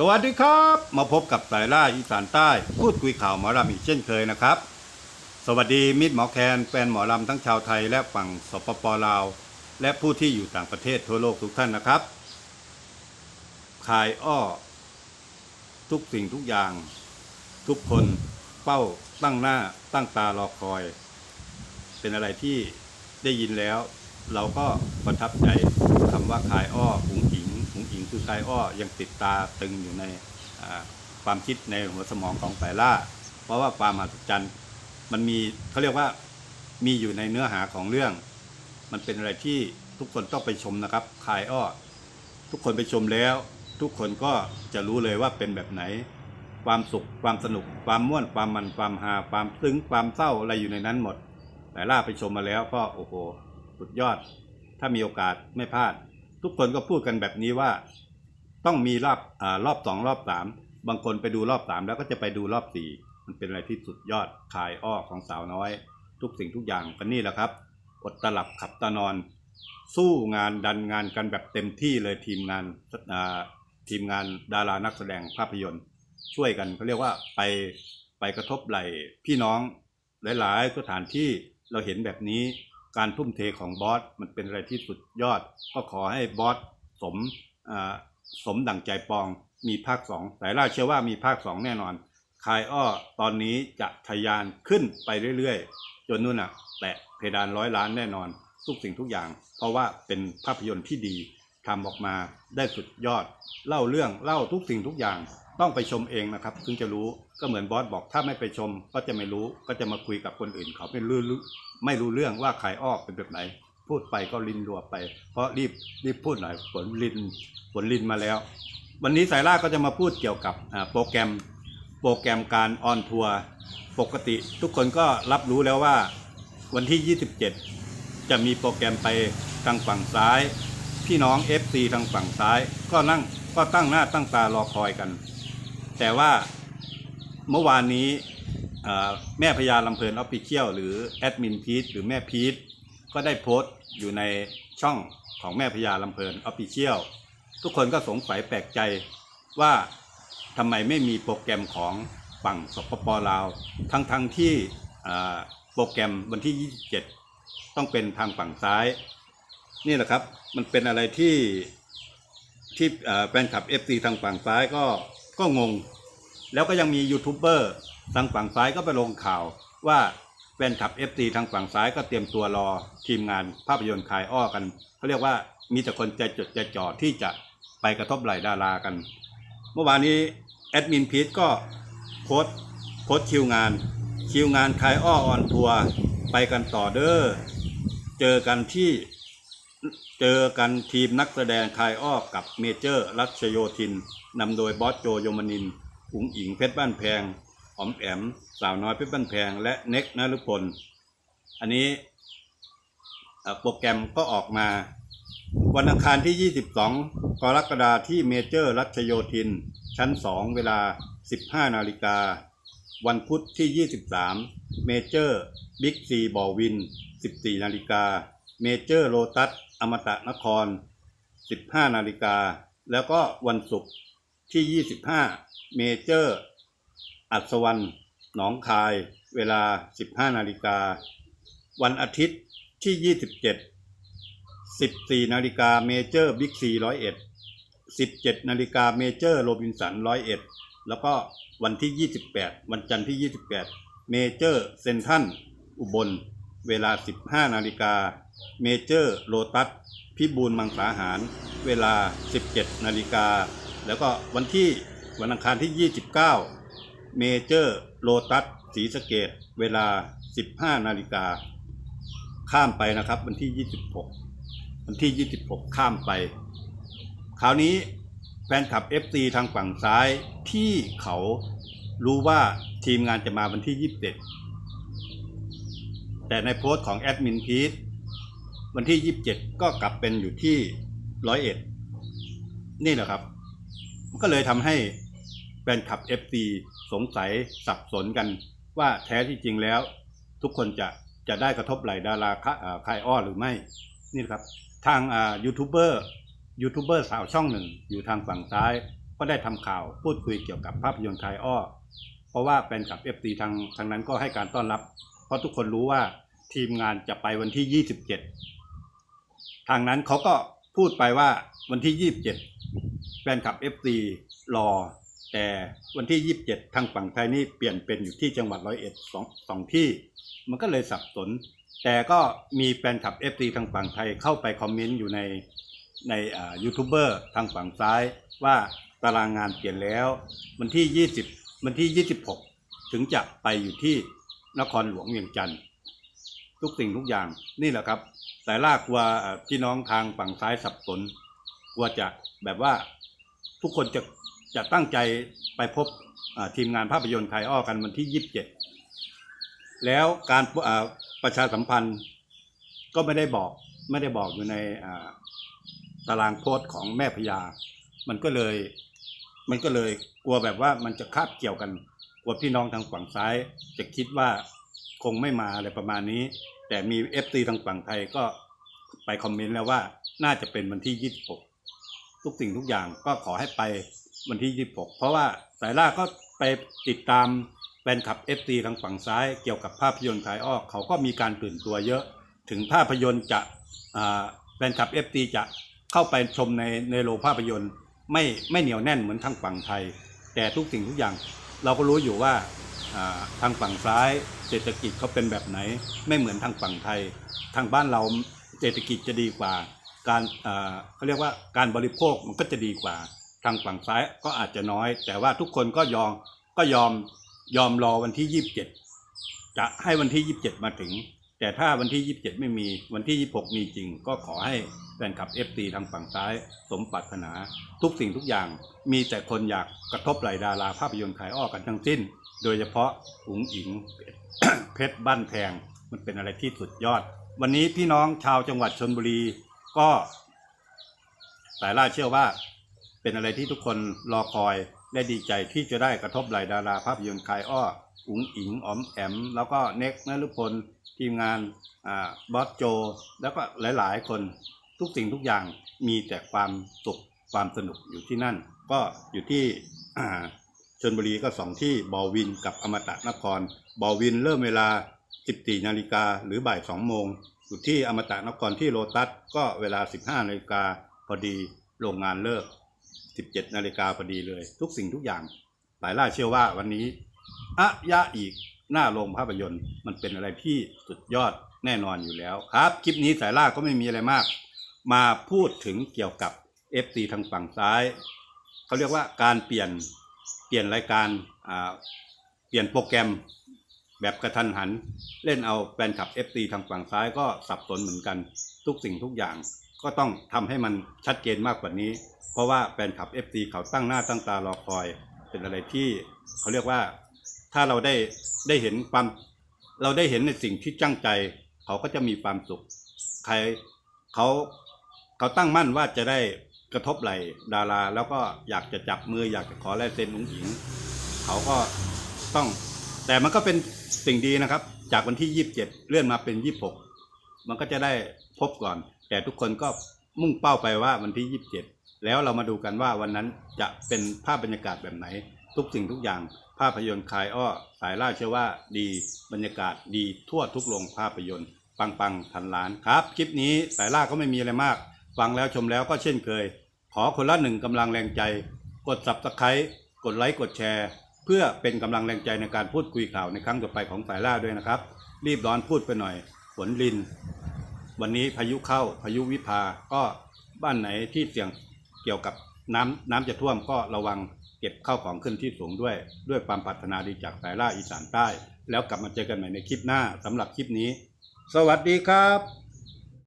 สวัสดีครับ มาพบกับสายล่าอีสานใต้ พูดคุยข่าวหมอลำอีกเช่นเคยนะครับ สวัสดีมิตรหมอแคนแฟนหมอลำทั้งชาวไทยและฝั่งสปปลาว และผู้ที่อยู่ต่างประเทศทั่วโลกทุกท่านนะครับคายอ้อ ทุกสิ่งทุกอย่าง ทุกคนเป้าตั้งหน้าตั้งตารอคอย เป็นอะไรที่ได้ยินแล้ว เราก็ประทับใจคำว่าคายอ้อหุงอิงหุงอิง คือคายอ้อยังติดตาตึงอยู่ในความคิดในหัวสมองของไายล่า เพราะว่าความมหัศจรรย์มันมีเขาเรียกว่ามีอยู่ในเนื้อหาของเรื่อง มันเป็นอะไรที่ทุกคนต้องไปชมนะครับคายอ้อ ทุกคนไปชมแล้ว ทุกคนก็จะรู้เลยว่าเป็นแบบไหน ความสุข ความสนุก ความม่วน ความมัน ความฮาความซึ้ง ความเศร้าอะไรอยู่ในนั้นหมด แต่ล่าไปชมมาแล้วก็โอ้โห สุดยอด ถ้ามีโอกาสไม่พลาด ทุกคนก็พูดกันแบบนี้ว่า ต้องมีรอบอรอบสองรอบสามบางคนไปดูรอบสามแล้วก็จะไปดูรอบสี่มันเป็นอะไรที่สุดยอดขายอ้อของสาวน้อย ทุกสิ่งทุกอย่างกันนี่แหละครับ อดตลับขับตานอน สู้งานดันงานกันแบบเต็มที่เลยทีมงานทีมงานดารานักแสดงภาพยนตร์ ช่วยกันเขาเรียกว่าไปไปกระทบไหลพี่น้องหลาย ๆ สถานที่เราเห็นแบบนี้ การทุ่มเทของบอสมันเป็นอะไรที่สุดยอด ก็ขอให้บอสสมสมดั่งใจปองมีภาคสองแต่ล่าเชื่อว่ามีภาคสองแน่นอนคายอ้อตอนนี้จะทะยานขึ้นไปเรื่อยๆ จนนู่นน่ะแตะเพดานร้อยล้านแน่นอน ทุกสิ่งทุกอย่าง เพราะว่าเป็นภาพยนตร์ที่ดีทำออกมาได้สุดยอด เล่าเรื่องเล่าทุกสิ่งทุกอย่าง ต้องไปชมเองนะครับถึงจะรู้ก็เหมือนบอสบอกถ้าไม่ไปชมก็จะไม่รู้ก็จะมาคุยกับคนอื่น เขาไม่รู้ไม่รู้เรื่องว่าขายออกเป็นแบบไหน พูดไปก็ลินรัวไป เพราะรีบรีบพูดหน่อยฝนลินฝนลินมาแล้ว วันนี้สายล่าก็จะมาพูดเกี่ยวกับอ่าโปรแกรมโปรแกรมการออนทัวร์ปกติ ทุกคนก็รับรู้แล้วว่าวันที่ 27 จะมีโปรแกรมไปทางฝั่งซ้าย พี่น้อง FC ทางฝั่งซ้าย ก็นั่งก็ตั้งหน้าตั้งตารอคอยกัน แต่ว่าเมื่อวานนี้แม่พญาลำเพลินออฟฟิเชียลหรือแอดมินพีทหรือแม่พีทก็ได้โพสต์อยู่ในช่องของแม่พญาลำเพลินออฟฟิเชียลทุกคนก็สงสัยแปลกใจว่าทำไมไม่มีโปรแกรมของฝั่งสปปลาว ทั้งทั้งๆที่โปรแกรมวันที่ 27 ต้องเป็นทางฝั่งซ้าย นี่แหละครับมันเป็นอะไรที่ที่แฟนคลับ FC ทางฝั่งซ้ายก็ ก็งง แล้วก็ยังมียูทูบเบอร์ทางฝั่งซ้ายก็ไปลงข่าวว่าแฟนคลับ FC ทางฝั่งซ้ายก็เตรียมตัวรอทีมงานภาพยนตร์คายอ้อกันเขาเรียกว่ามีแต่คนใจจดใจจ่อที่จะไปกระทบไหล่ดารากัน เมื่อวานนี้แอดมินพีทก็โพส์โพส์คิวงาน คิวงานคายอ้อออนทัวร์ไปกันต่อเด้อเจอกันที่ เจอกันทีมนักแสดงคายอ้อกับเมเจอร์รัชโยธินนำโดยบอสโจโยมนินอุ๋งอิงเพชรบ้านแพงออมแอม สาวน้อยเพชรบ้านแพง และเน็กนฤพล อันนี้โปรแกรมก็ออกมา วันอังคารที่ 22 กรกฎาคมที่เมเจอร์รัชโยธิน ชั้น 2 เวลา 15 นาฬิกา วันพุธที่ 23 เมเจอร์บิ๊กซีบอวิน 14 นาฬิกา เมเจอร์โลตัส อมตะนคร 15 นาฬิกา แล้วก็วันศุกร์ที่ 25 เมเจอร์ อัศวรรณหนองคาย เวลา 15 นาฬิกา วันอาทิตย์ที่ 27 14 นาฬิกาเมเจอร์บิ๊กซีร้อยเอ็ด17 นาฬิกาเมเจอร์โรบินสันร้อยเอ็ดแล้วก็วันที่ 28 วันจันทร์ที่ 28 เมเจอร์เซนทันอุบล เวลา 15 นาฬิกา เมเจอร์โลตัสพิบูลมังสาหาร เวลา 17 นาฬิกา แล้วก็วันที่วันอังคารที่ 29 เมเจอร์โลตัสศรีสะเกดเวลา 15 นาฬิกา ข้ามไปนะครับ วันที่ 26 วันที่ 26 ข้ามไป คราวนี้แฟนคลับ FC ทางฝั่งซ้ายที่เขารู้ว่าทีมงานจะมาวันที่ 27 แต่ในโพสต์ของแอดมินพีทวันที่ 27 ก็กลับเป็นอยู่ที่ร้อยเอ็ดนี่แหละครับก็เลยทำให้แฟนคลับ FC สงสัยสับสนกันว่าแท้ที่จริงแล้ว ทุกคนจะจะได้กระทบไหลดาราค่าเอ่อคายอ้อหรือไม่ นี่ครับ ทางยูทูบเบอร์ยูทูบเบอร์สาวช่องหนึ่ง อยู่ทางฝั่งซ้าย ก็ได้ทำข่าวพูดคุยเกี่ยวกับภาพยนตร์คายอ้อ เพราะว่าแฟนคลับ FC ทางทางนั้นก็ให้การต้อนรับ เพราะทุกคนรู้ว่าทีมงานจะไปวันที่ 27 ทางนั้นเขาก็พูดไปว่าวันที่ 27 แฟนคลับ FC รอ แต่วันที่ 27 ทางฝั่งไทยนี่เปลี่ยนเป็นอยู่ที่จังหวัดร้อยเอ็ดสองสองที่ มันก็เลยสับสน แต่ก็มีแฟนคลับ FC ทางฝั่งไทยเข้าไปคอมเมนต์อยู่ในในยูทูบเบอร์ทางฝั่งซ้ายว่าตารางงานเปลี่ยนแล้ว วันที่ 20 วันที่ 26 ถึงจะไปอยู่ที่ นครหลวงเวียงจันทร์ทุกสิ่งทุกอย่างนี่แหละครับ แต่ล่ากลัวเอ่อพี่น้องทางฝั่งซ้ายสับสนกลัวจะแบบว่าทุกคนจะจะตั้งใจไปพบทีมงานภาพยนตร์ไทยอ้อกันวันที่ 27 แล้วการประชาสัมพันธ์ก็ไม่ได้บอกไม่ได้บอกอยู่ในตารางโพสต์ของแม่พญามันก็เลย มันก็เลยกลัวแบบว่ามันจะคาบเกี่ยวกัน กลัวพี่น้องทางฝั่งซ้าย จะคิดว่าคงไม่มาอะไรประมาณนี้ แต่มีเอฟซีทางฝั่งไทยก็ไปคอมเมนต์แล้วว่าน่าจะเป็นวันที่ 26 ทุกสิ่งทุกอย่างก็ขอให้ไปวันที่ 26 เพราะว่าสายล่าก็ไปติดตามแฟนคลับ FC ทางฝั่งซ้ายเกี่ยวกับภาพยนตร์ขายออก เขาก็มีการตื่นตัวเยอะ ถึงภาพยนตร์จะแฟนคลับ FC จะเข้าไปชมในในโรงภาพยนตร์ ไม่ไม่เหนียวแน่นเหมือนทางฝั่งไทย แต่ทุกสิ่งทุกอย่าง เราก็รู้อยู่ว่าทางฝั่งซ้ายเศรษฐกิจเขาเป็นแบบไหน ไม่เหมือนทางฝั่งไทย ทางบ้านเราเศรษฐกิจจะดีกว่า การเขาเรียกว่าการบริโภคมันก็จะดีกว่า ทางฝั่งซ้ายก็อาจจะน้อย แต่ว่าทุกคนก็ยอมก็ยอมยอมรอวันที่ 27 จะให้วันที่ 27 มาถึง แต่ถ้าวันที่ 27 ไม่มีวันที่ 26 มีจริง ก็ขอให้แฟนคลับ FT ทางฝั่งซ้าย สมปรารถนา ทุกสิ่งทุกอย่าง มีแต่คนอยากกระทบไหลดาราภาพยนตร์ขายอ้อกันทั้งสิ้น โดยเฉพาะอุ๋งอิงเพชรบ้านแพง มันเป็นอะไรที่สุดยอด วันนี้พี่น้องชาวจังหวัดชนบุรีก็สายล่าเชื่อว่า เป็นอะไรที่ทุกคนรอคอยและดีใจที่จะได้กระทบไหลดาราภาพยนตร์คายอ้อ อุ๋งอิงอ๋อมแอม แล้วก็เน็กนฤพลทีมงานอบอสโจ แล้วก็หลายๆ คนทุกสิ่งทุกอย่างมีแต่ความสุขความสนุกอยู่ที่นั่น ก็อยู่ที่ชนบุรีก็สองที่บอวินกับอมตะนคร บอวินเริ่มเวลา 14นาฬิกาหรือบ่าย2โมงอยู่ที่อมตะนครที่โลตัสก็เวลา 15นาฬิกาพอดีโรงงานเลิก 17นาฬิกาพอดีเลย ทุกสิ่งทุกอย่าง หลายล่าเชื่อว่าวันนี้ อะยะอีกหน้าโรงภาพยนตร์ มันเป็นอะไรที่สุดยอดแน่นอนอยู่แล้วครับ คลิปนี้สายล่าก็ไม่มีอะไรมาก มาพูดถึงเกี่ยวกับ FT ทางฝั่งซ้าย เขาเรียกว่าการเปลี่ยนเปลี่ยนรายการอ่าเปลี่ยนโปรแกรมแบบกระทันหัน เล่นเอาแฟนคลับ FT ทางฝั่งซ้ายก็สับสนเหมือนกัน ทุกสิ่งทุกอย่างก็ต้องทำให้มันชัดเจนมากกว่านี้ เพราะว่าแฟนคลับ FT เขาตั้งหน้าตั้งตารอคอย เป็นอะไรที่เขาเรียกว่า ถ้าเราได้ได้เห็นความ เราได้เห็นในสิ่งที่จ้างใจ เขาก็จะมีความสุข ใครเขาเขาตั้งมั่นว่าจะได้กระทบไหลดารา แล้วก็อยากจะจับมืออยากจะขอแลายเซ็นอุ้งอิง เขาก็ต้อง แต่มันก็เป็นสิ่งดีนะครับ จากวันที่27เจ็ดเลื่อนมาเป็น26มันก็จะได้พบก่อน แต่ทุกคนก็มุ่งเป้าไปว่าวันที่27แล้วเรามาดูกันว่าวันนั้นจะเป็นภาพบรรยากาศแบบไหน ทุกสิ่งทุกอย่าง ภาพยนตร์คายอ้อ สายล่าเชื่อว่าดีบรรยากาศดีทั่วทุกโรงภาพยนตร์ ปังปังพันล้านครับ คลิปนี้สายล่าก็ไม่มีอะไรมาก ฟังแล้วชมแล้วก็เช่นเคย ขอคนละหนึ่งกำลังแรงใจ กด subscribe กดไลค์กดแชร์ เพื่อเป็นกำลังแรงใจในการพูดคุยข่าวในครั้งต่อไปของสายล่าด้วยนะครับ รีบร้อนพูดไปหน่อยฝนลิน วันนี้พายุเข้าพายุวิภาก็บ้านไหนที่เสี่ยงเกี่ยวกับน้ำน้ำจะท่วมก็ระวัง เก็บข้าวของขึ้นที่สูงด้วย ด้วยความปรารถนาดีจากสายล่าอีสานใต้ แล้วกลับมาเจอกันใหม่ในคลิปหน้าสำหรับคลิปนี้ สวัสดีครับ